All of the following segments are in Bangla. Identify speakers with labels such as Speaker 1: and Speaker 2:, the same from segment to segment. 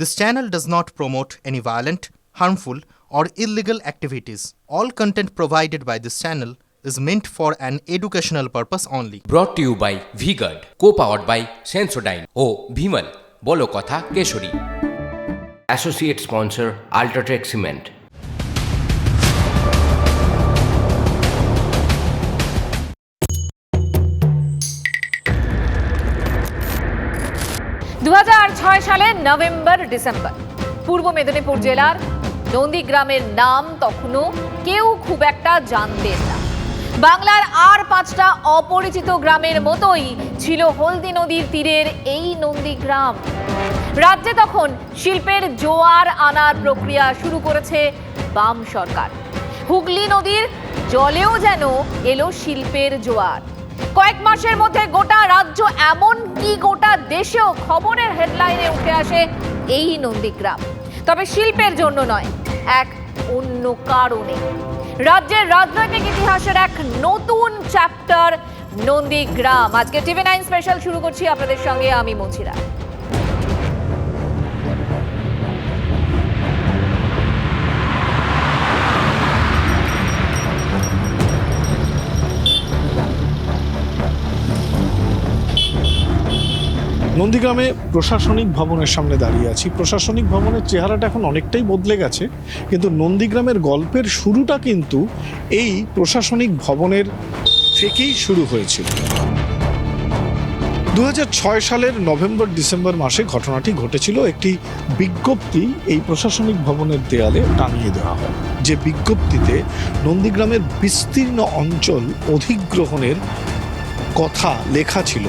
Speaker 1: This channel does not promote any violent, harmful, or illegal activities. All content provided by this channel is meant for an educational purpose only.
Speaker 2: Brought to you by Vigard, co-powered by Sensodyne ও ভিমল বলো কথা কেশরী অ্যাসোসিয়েট স্পন্সর সিমেন্ট
Speaker 3: দু হাজার ছয় সালে নভেম্বর, ডিসেম্বর। পূর্ব মেদিনীপুর জেলার নন্দীগ্রামের নাম তখনও কেউ খুব একটা জানতেন না। বাংলার আর পাঁচটা অপরিচিত গ্রামের মতোই ছিল হলদি নদীর তীরের এই নন্দীগ্রাম। রাজ্যে তখন শিল্পের জোয়ার আনার প্রক্রিয়া শুরু করেছে বাম সরকার। হুগলি নদীর জলেও যেন এলো শিল্পের জোয়ার। কয়েক মাসের মধ্যে গোটা রাজ্য এমন কি গোটা দেশেও খবরের হেডলাইনে উঠে আসে এই নন্দীগ্রাম। তবে শিল্পের জন্য নয়, এক অন্য কারণে। রাজ্যের রাজনৈতিক ইতিহাসের এক নতুন চ্যাপ্টার নন্দীগ্রাম। আজকে টিভি নাইন স্পেশাল শুরু করছি। আপনাদের সঙ্গে আমি মঞ্চিরা
Speaker 4: নন্দীগ্রামে প্রশাসনিক ভবনের সামনে দাঁড়িয়ে আছি। প্রশাসনিক ভবনের চেহারাটা এখন অনেকটাই বদলে গেছে, কিন্তু নন্দীগ্রামের গল্পের শুরুটা কিন্তু এই প্রশাসনিক ভবনের থেকেই শুরু হয়েছিল। দু হাজার ছয় সালের নভেম্বর ডিসেম্বর মাসে ঘটনাটি ঘটেছিল। একটি বিজ্ঞপ্তি এই প্রশাসনিক ভবনের দেয়ালে টাঙিয়ে দেওয়া হয়। যে বিজ্ঞপ্তিতে নন্দীগ্রামের বিস্তীর্ণ অঞ্চল অধিগ্রহণের কথা লেখা ছিল।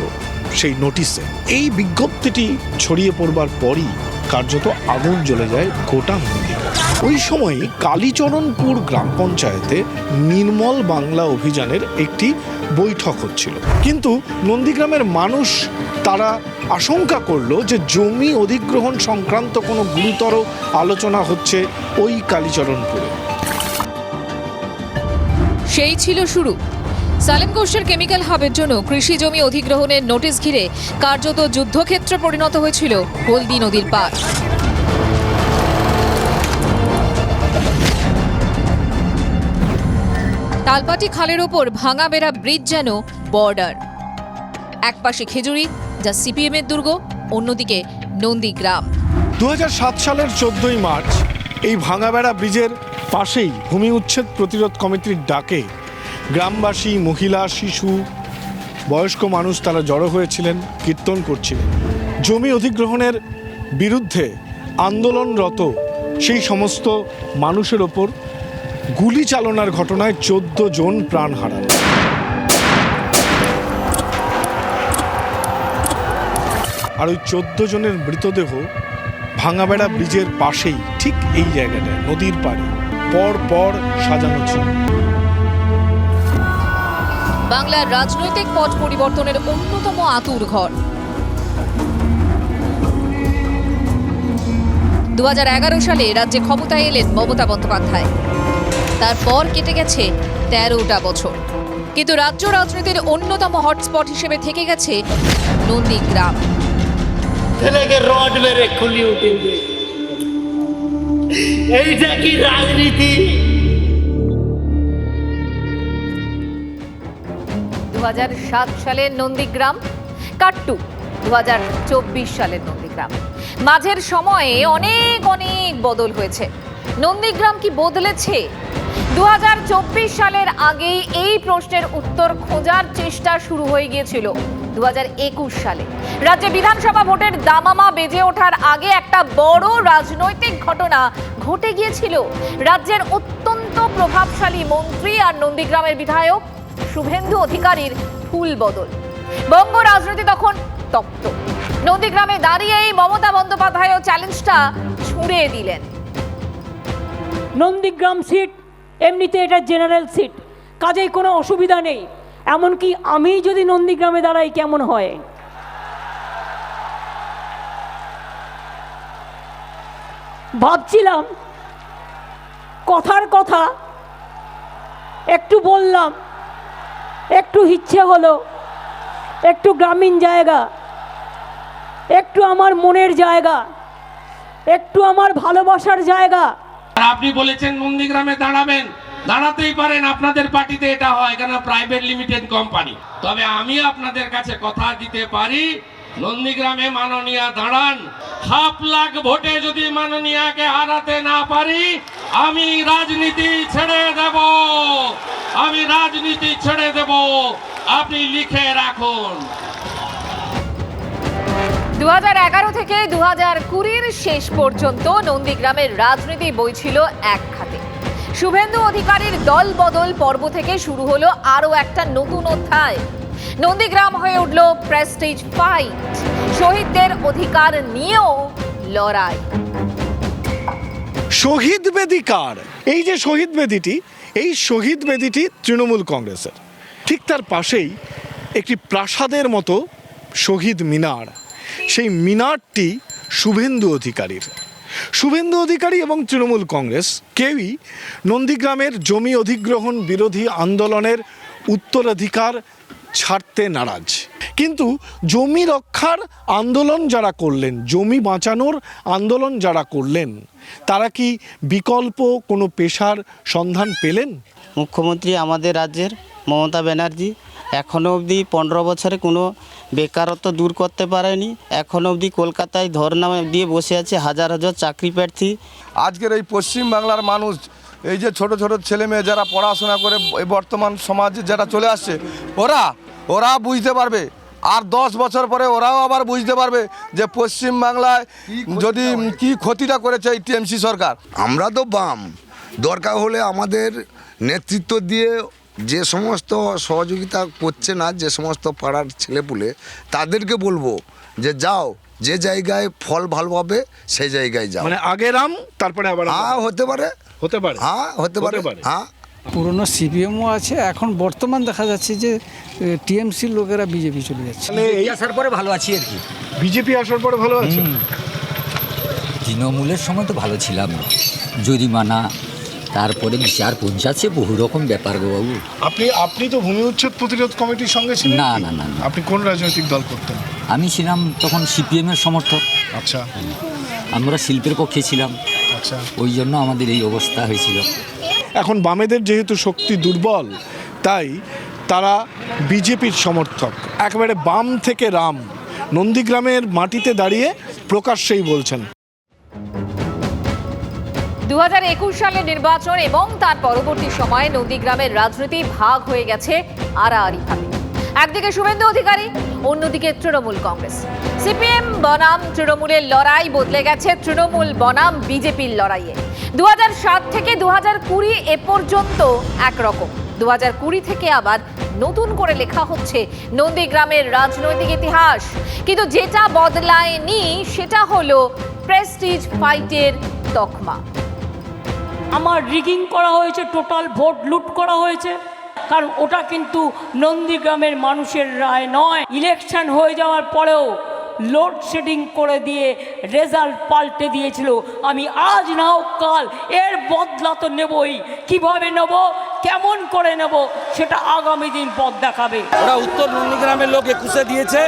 Speaker 4: সেই নোটিশে এই বিজ্ঞপ্তিটি ছড়িয়ে পড়বার পরই কার্যত আগুন জ্বলে যায় গোটা নন্দীগ্রাম ওই সময় কালীচরণপুর গ্রাম পঞ্চায়েতে নির্মল বাংলা অভিযানের একটি বৈঠক হচ্ছিল। কিন্তু নন্দীগ্রামের মানুষ তারা আশঙ্কা করল যে জমি অধিগ্রহণ সংক্রান্ত কোনো গুরুতর আলোচনা হচ্ছে ওই কালীচরণপুরে।
Speaker 3: সেই ছিল শুরু। সালেম কোষের কেমিক্যাল হাবের জন্য কৃষি জমি অধিগ্রহণের নোটিশ ঘিরে কার্যত যুদ্ধক্ষেত্রে পরিণত হয়েছিল হলদি নদীর পার তালপাটি খালের ওপর ভাঙা বেড়া ব্রিজ যেন বর্ডার। একপাশে খেজুরি, যা সিপিএম এর দুর্গ, অন্যদিকে নন্দীগ্রাম
Speaker 4: দু হাজার সাত সালের চোদ্দই মার্চ এই ভাঙাবেড়া ব্রিজের পাশেই ভূমি উচ্ছেদ প্রতিরোধ কমিটির ডাকে গ্রামবাসী, মহিলা, শিশু, বয়স্ক মানুষ তারা জড়ো হয়েছিলেন, কীর্তন করছিলেন। জমি অধিগ্রহণের বিরুদ্ধে আন্দোলনরত সেই সমস্ত মানুষের ওপর গুলি চালনার ঘটনায় চোদ্দ জন প্রাণ হারান। আর ওই চোদ্দ জনের মৃতদেহ ভাঙাবেড়া ব্রিজের পাশেই, ঠিক এই জায়গাটায়, নদীর পাড়ে, পর পর সাজানো ছিল।
Speaker 3: বাংলার রাজনৈতিক পট পরিবর্তনের অন্যতম আতুর ঘর। দু হাজার এগারো সালে রাজ্যে ক্ষমতায় এলেন মমতা বন্দ্যোপাধ্যায়। তারপর কেটে গেছে তেরোটা বছর। কিন্তু রাজ্য রাজনীতির অন্যতম হটস্পট হিসেবে থেকে গেছে নন্দীগ্রাম।
Speaker 5: এইটা কি রাজনীতি!
Speaker 3: দু হাজার সাত সালের নন্দীগ্রাম, কাট্টু দু হাজার চব্বিশ সালের নন্দীগ্রাম। মাঝের সময়ে অনেক অনেক বদল হয়েছে। নন্দীগ্রাম কি বদলেছে? দু হাজার চব্বিশ সালের আগেই এই প্রশ্নের উত্তর খোঁজার চেষ্টা শুরু হয়ে গিয়েছিল দু হাজার একুশ সালে। রাজ্যে বিধানসভা ভোটের দামামা বেজে ওঠার আগে একটা বড় রাজনৈতিক ঘটনা ঘটে গিয়েছিল। রাজ্যের অত্যন্ত প্রভাবশালী মন্ত্রী আর নন্দীগ্রামের বিধায়ক শুভেন্দু অধিকারীর ফুল বদল। বঙ্গ রাজনীতি তখন তপ্ত। নন্দীগ্রামে দাঁড়িয়েই মমতা বন্দ্যোপাধ্যায়ও চ্যালেঞ্জটা ছুঁড়ে দিলেন।
Speaker 6: নন্দীগ্রাম সিট এমনিতে এটা জেনারেল সিট কাজেই কোনো অসুবিধা নেই। এমনকি আমি যদি নন্দীগ্রামে দাঁড়াই, কেমন হয়? ভাবছিলাম, কথার কথা একটু বললাম একটু ইচ্ছে হলো, একটু গ্রামীণ জায়গা, একটু আমার মনের জায়গা, একটু আমার ভালোবাসার জায়গা।
Speaker 7: আর আপনি বলেছেন নন্দীগ্রামে দাঁড়াবেন, দাঁড়াতেই পারেন, আপনাদের পার্টিতে এটা হয় কেন প্রাইভেট লিমিটেড কোম্পানি। তবে আমি আপনাদের কাছে কথা দিতে পারি, নন্দীগ্রামে মাননীয়া দাঁড়ান। হাফ লাখ ভোটে যদি মাননীয়াকে হারাতে না পারি, আমি রাজনীতি ছেড়ে দেব। আমি রাজনীতি ছেড়ে দেব। আপনি লিখে রাখুন।
Speaker 3: দুহাজার এগারো থেকে দু হাজার কুড়ির শেষ পর্যন্ত নন্দীগ্রামের রাজনীতি বইছিল এক খাতে। শুভেন্দু অধিকারীর দল বদল পর্ব থেকে শুরু হলো আরও একটা নতুন অধ্যায়। নন্দীগ্রাম হয়ে উঠল প্রেস্টিজ ফাইট। শহীদদের অধিকার নিয়েও লড়াই।
Speaker 4: শহীদ বেদি কার এই যে শহীদ বেদিটি এই শহীদ বেদিটি তৃণমূল কংগ্রেসের। ঠিক তার পাশেই একটি প্রাসাদের মতো শহীদ মিনার। সেই মিনারটি শুভেন্দু অধিকারীর। শুভেন্দু অধিকারী এবং তৃণমূল কংগ্রেস কেউই নন্দীগ্রামের জমি অধিগ্রহণ বিরোধী আন্দোলনের উত্তরাধিকার ছাড়তে নারাজ। কিন্তু জমি রক্ষার আন্দোলন যারা করলেন জমি বাঁচানোর আন্দোলন যারা করলেন তারা কি বিকল্প কোনো পেশার সন্ধান পেলেন?
Speaker 8: মুখ্যমন্ত্রী আমাদের রাজ্যের মমতা ব্যানার্জি এখনও অবধি পনেরো বছরে কোনো বেকারত্ব দূর করতে পারেনি। এখনও অবধি কলকাতায় ধর্না দিয়ে বসে আছে হাজার হাজার চাকরি প্রার্থী।
Speaker 9: আজকের এই পশ্চিম বাংলার মানুষ এই যে ছোট ছোট ছেলে মেয়ে যারা পড়াশোনা করে এই বর্তমান সমাজে যারা চলে আসছে ওরা ওরা বুঝতে পারবে। আর দশ বছর পরে ওরাও আবার বুঝতে পারবে যে পশ্চিম বাংলায় যদি কি ক্ষতিটা করেছে এই টিএমসি সরকার।
Speaker 10: আমরা তো বাম। দরকার হলে আমাদের নেতৃত্ব দিয়ে যে সমস্ত সহযোগিতা করছে না যে সমস্ত পাড়ার ছেলেপুলে তাদেরকে বলব যে যাও যে জায়গায় ফল ভালো পাবে সেই জায়গায় যাও।
Speaker 4: মানে আগে রাম তারপরে আবার
Speaker 10: হ্যাঁ হতে পারে।
Speaker 4: হতে পারে।
Speaker 10: হ্যাঁ হতে পারে। হ্যাঁ।
Speaker 11: পুরনো সিপিএমও আছে এখন বর্তমান দেখা যাচ্ছে যে টিএমসির লোকেরা বিজেপি চলে যাচ্ছে।
Speaker 4: তাহলে এই
Speaker 12: আসার পরে ভালো আছি আর কি।
Speaker 4: বিজেপি আসার পরে ভালো আছে?
Speaker 12: তৃণমূলের সময় তো ভালো ছিলাম। জরিমানা তারপরে বিচার পঞ্চায়েতে বহু রকম ব্যাপার গো বাবু।
Speaker 4: আপনি আপনি তো ভূমি উচ্ছেদ প্রতিরোধ কমিটির সঙ্গে ছিলেন?
Speaker 12: না, না, না, না।
Speaker 4: আপনি কোন রাজনৈতিক দল করতেন?
Speaker 12: আমি ছিলাম তখন সিপিএমের সমর্থক।
Speaker 4: আচ্ছা।
Speaker 12: আমরা শিল্পের পক্ষে ছিলাম।
Speaker 4: আচ্ছা।
Speaker 12: ওই জন্য আমাদের এই অবস্থা হয়েছিল।
Speaker 4: এখন বামেদের যেহেতু শক্তি দুর্বল তাই তারা বিজেপির সমর্থক। একেবারে বাম থেকে রাম নন্দীগ্রামের মাটিতে দাঁড়িয়ে প্রকাশ্যেই বলছেন।
Speaker 3: দুহাজার একুশ সালে নির্বাচন এবং তার পরবর্তী সময়ে নন্দীগ্রামের রাজনীতি ভাগ হয়ে গেছে আড়াআড়ি ভাবে একদিকে শুভেন্দু অধিকারী, অন্যদিকে তৃণমূল কংগ্রেস। সিপিএম বনাম তৃণমূলের লড়াই বদলে গেছে তৃণমূল বনাম বিজেপির লড়াইয়ে। দু থেকে দু এ পর্যন্ত একরকম। দু হাজার কুড়ি থেকে আবার নতুন করে লেখা হচ্ছে নন্দীগ্রামের রাজনৈতিক ইতিহাস। কিন্তু যেটা বদলায়নি সেটা হলো প্রেস্টিজ ফাইটের তকমা।
Speaker 6: আমার রিগিং করা হয়েছে টোটাল ভোট লুট করা হয়েছে। কারণ ওটা কিন্তু নন্দীগ্রামের মানুষের রায় নয়। ইলেকশন হয়ে যাওয়ার পরেও লোডশেডিং করে দিয়ে রেজাল্ট পাল্টে দিয়েছিল। আমি আজ নাও কাল এর বদলা তো নেবই। কীভাবে নেব? কেমন করে নেব? সেটা আগামী দিন পথ দেখাবে।
Speaker 7: ওরা উত্তর নন্দীগ্রামের লোক একুশে দিয়েছে,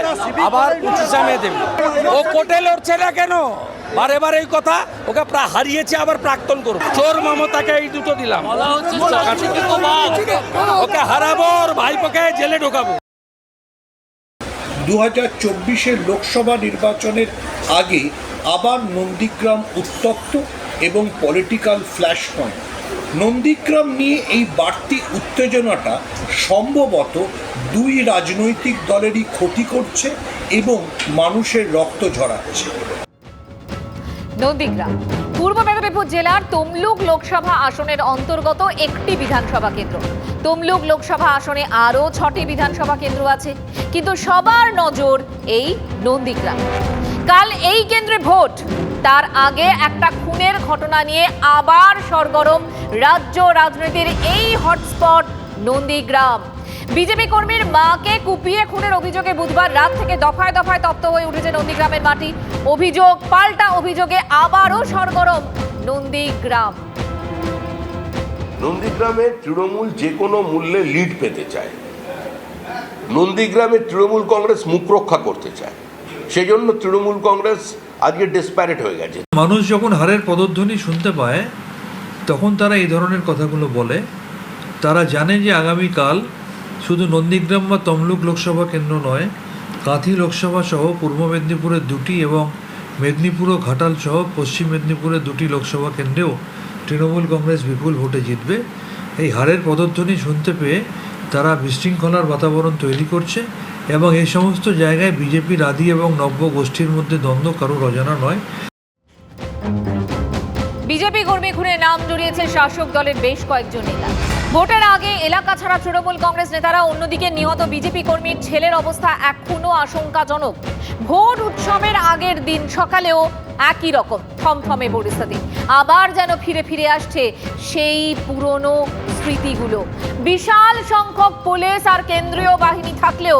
Speaker 7: আবার পঁচিশে দেবে। ও কোটে লড়ছে না কেন? বারে বারে এই কথা ওকে প্রায় হারিয়েছে আবার প্রাক্তন করব। চোর মমতাকে এই দুটো দিলাম। ওকে হারাবো ওর ভাইপোকে জেলে ঢোকাবো।
Speaker 13: দু হাজার চব্বিশের লোকসভা নির্বাচনের আগে আবার নন্দীগ্রাম উত্তপ্ত এবং পলিটিক্যাল ফ্ল্যাশ পয়েন্ট নন্দীগ্রাম নিয়ে এই বাড়তি উত্তেজনাটা সম্ভবত দুই রাজনৈতিক দলেরই ক্ষতি করছে এবং মানুষের রক্ত ঝরাচ্ছে।
Speaker 3: নন্দীগ্রাম। পূর্ব মেদিনীপুর জেলার তমলুক লোকসভা আসনের অন্তর্গত একটি বিধানসভা কেন্দ্র। তমলুক লোকসভা আসনে আরও ছটি বিধানসভা কেন্দ্র আছে, কিন্তু সবার নজর এই নন্দীগ্রাম। কাল এই কেন্দ্রে ভোট, তার আগে একটা খুনের ঘটনা নিয়ে আবার সরগরম। রাজ্য রাজনীতির এই হটস্পট নন্দীগ্রাম। বিজেপি কর্মীর মাকে কুপিয়ে খুনের অভিযোগে বুধবার রাত থেকে দফায় দফায় তপ্ত হয়ে উঠেছে নন্দীগ্রামের মাটি। অভিযোগ পাল্টা অভিযোগে আবারও সরগরম নন্দীগ্রাম।
Speaker 9: নন্দীগ্রামে তৃণমূল যে কোনো মূল্যে লিড পেতে চায়। নন্দীগ্রামে তৃণমূল কংগ্রেস মুখ রক্ষা করতে চায়। সেজন্য তৃণমূল কংগ্রেস
Speaker 5: আজকে ডেসপ্যারেট হয়ে গেছে।
Speaker 14: মানুষ যখন হারের পদধ্বনি শুনতে পায় তখন তারা এই ধরনের কথাগুলো বলে। তারা জানে যে আগামীকাল শুধু নন্দীগ্রাম বা তমলুক লোকসভা কেন্দ্র নয়, কাঁথি লোকসভা সহ পূর্ব মেদিনীপুরের দুটি এবং মেদিনীপুর ও ঘাটাল সহ পশ্চিম মেদিনীপুরের দুটি লোকসভা কেন্দ্রেও তৃণমূল কংগ্রেস বিপুল ভোটে জিতবে। এই হারের পদধ্বনি শুনতে পেয়ে তারা বিশৃঙ্খলার বাতাবরণ তৈরি করছে এবং এই সমস্ত জায়গায় বিজেপির আদি এবং নব্য গোষ্ঠীর মধ্যে দ্বন্দ্ব কারোর অজানা নয়।
Speaker 3: বিজেপি কর্মী খুনে নাম জড়িয়েছে শাসক দলের বেশ কয়েকজন নেতা। ভোটের আগে এলাকা ছাড়া তৃণমূল কংগ্রেস নেতারা অন্যদিকে নিহত বিজেপি কর্মীর ছেলের অবস্থা এখনও আশঙ্কাজনক। ভোট উৎসবের আগের দিন সকালেও একই রকম থমথমে পরিস্থিতি। আবার যেন ফিরে ফিরে আসছে সেই পুরনো স্মৃতিগুলো। বিশাল সংখ্যক পুলিশ আর কেন্দ্রীয় বাহিনী থাকলেও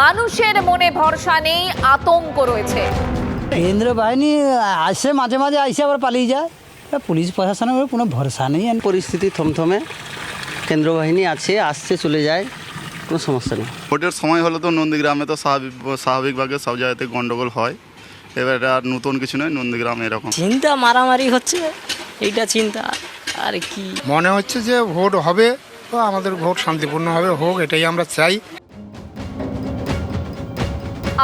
Speaker 3: মানুষের মনে ভরসা নেই আতঙ্ক রয়েছে।
Speaker 11: কেন্দ্র বাহিনী আসে মাঝে মাঝে আইসে আবার পালিয়ে যায়। পুলিশ প্রশাসনের কোনো ভরসা নেই।
Speaker 8: পরিস্থিতি থমথমে। কেন্দ্র বাহিনী আছে আসছে চলে যায় কোনো সমস্যা নেই।
Speaker 9: ভোটের সময় হলে তো নন্দীগ্রামে তো স্বাভাবিক স্বাভাবিকভাবে সব জায়গাতে গণ্ডগোল হয়। এবার এটা আর নতুন কিছু নয় নন্দীগ্রাম এরকম।
Speaker 6: চিন্তা মারামারি হচ্ছে এইটা চিন্তা আর কি।
Speaker 11: মনে হচ্ছে যে ভোট হবে তো আমাদের ভোট শান্তিপূর্ণভাবে হোক এটাই আমরা চাই।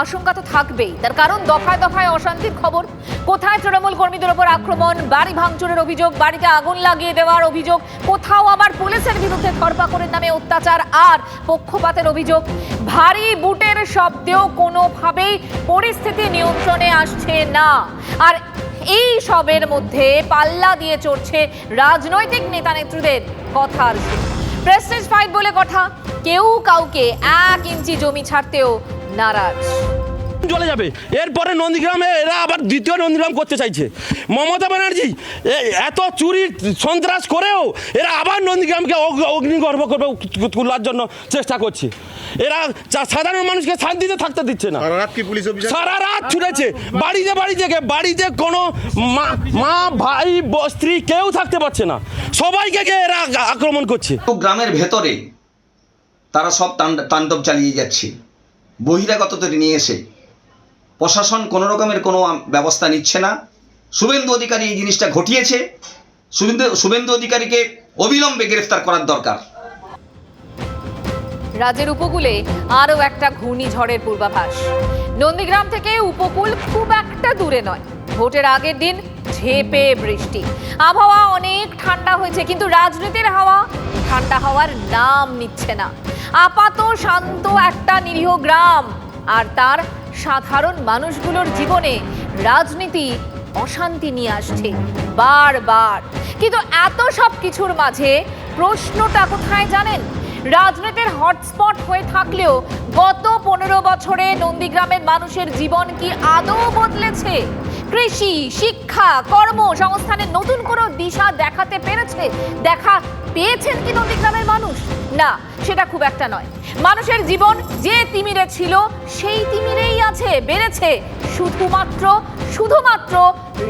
Speaker 3: আশঙ্কা তো থাকবেই। তার কারণ দফায় দফায় অশান্তির খবর। কোথায় তৃণমূল কর্মীদের ওপর আক্রমণ? বাড়ি ভাঙচুরের অভিযোগ, বাড়িতে আগুন লাগিয়ে দেওয়ার অভিযোগ, কোথাও আবার পুলিশের বিরুদ্ধে ধরপাকড়ের নামে অত্যাচার আর পক্ষপাতের অভিযোগ। ভারী বুটের শব্দেও কোনোভাবেই পরিস্থিতি নিয়ন্ত্রণে আসছে না। আর এই সবের মধ্যে পাল্লা দিয়ে চড়ছে রাজনৈতিক নেতা নেত্রীদের কথার প্রেস্টিজ ফাইট বলে কথা। কেউ কাউকে এক ইঞ্চি জমি ছাড়তেও নারাজ।
Speaker 5: চলে যাবে। এরপরে নন্দীগ্রামে এরা আবার দ্বিতীয় নন্দীগ্রাম করতে চাইছে। মমতা ব্যানার্জি এ- এত চুরি সন্ত্রাস করেও এরা আবার নন্দীগ্রামকে অগ- অগ্নিগর্ভ করবে তোলার জন্য চেষ্টা করছে। এরা সাধারণ মানুষকে শান্তিতে থাকতে দিচ্ছে না। সারা রাত ছুটেছে। বাড়িতে বাড়ি থেকে বাড়িতে কোনো মা মা ভাই ব- স্ত্রী কেউ থাকতে পারছে না। সবাইকে গিয়ে এরা আক্রমণ করছে।
Speaker 8: গ্রামের ভেতরে তারা সব তাণ্ড- তাণ্ডব চালিয়ে যাচ্ছে। বহিরাগতদের নিয়ে এসে প্রশাসন কোনো রকমের কোনো ব্যবস্থা নিচ্ছে না। শুভেন্দু অধিকারী এই জিনিসটা ঘটিয়েছে। শুভেন্দু শুভেন্দু অধিকারীকে অবিলম্বে গ্রেফতার করার দরকার।
Speaker 3: রাজ্যের উপকূলে আরও একটা ঘূর্ণিঝড়ের পূর্বাভাস। নন্দীগ্রাম থেকে উপকূল খুব একটা দূরে নয়। ভোটের আগের দিন ঝেপে বৃষ্টি। আবহাওয়া অনেক ঠান্ডা হয়েছে, কিন্তু রাজনীতির হাওয়া ঠান্ডা হওয়ার নাম নিচ্ছে না। আপাত শান্ত একটা নিরীহ গ্রাম। আর তার সাধারণ মানুষগুলোর জীবনে রাজনীতি অশান্তি নিয়ে আসছে বারবার। কিন্তু এত সব কিছুর মাঝে প্রশ্নটা কোথায় জানেন? রাজনীতির হটস্পট হয়ে থাকলেও গত পনেরো বছরে নন্দীগ্রামের মানুষের জীবন কি আদৌ বদলেছে? কৃষি শিক্ষা কর্ম কর্মসংস্থানে নতুন কোনো দিশা দেখাতে পেরেছে? দেখা পেয়েছেন কি নন্দীগ্রামের মানুষ? না সেটা খুব একটা নয়। মানুষের জীবন যে তিমিরে ছিল সেই তিমিরেই আছে বেড়েছে শুধুমাত্র শুধুমাত্র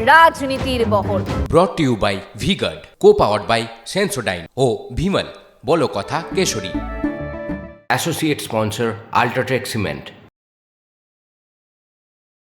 Speaker 3: রাজনীতির বহর।
Speaker 2: Brought to you by V Guard co powered by Sensodyne ও ভিমল বলো কথা Kesari. Associate sponsor UltraTech cement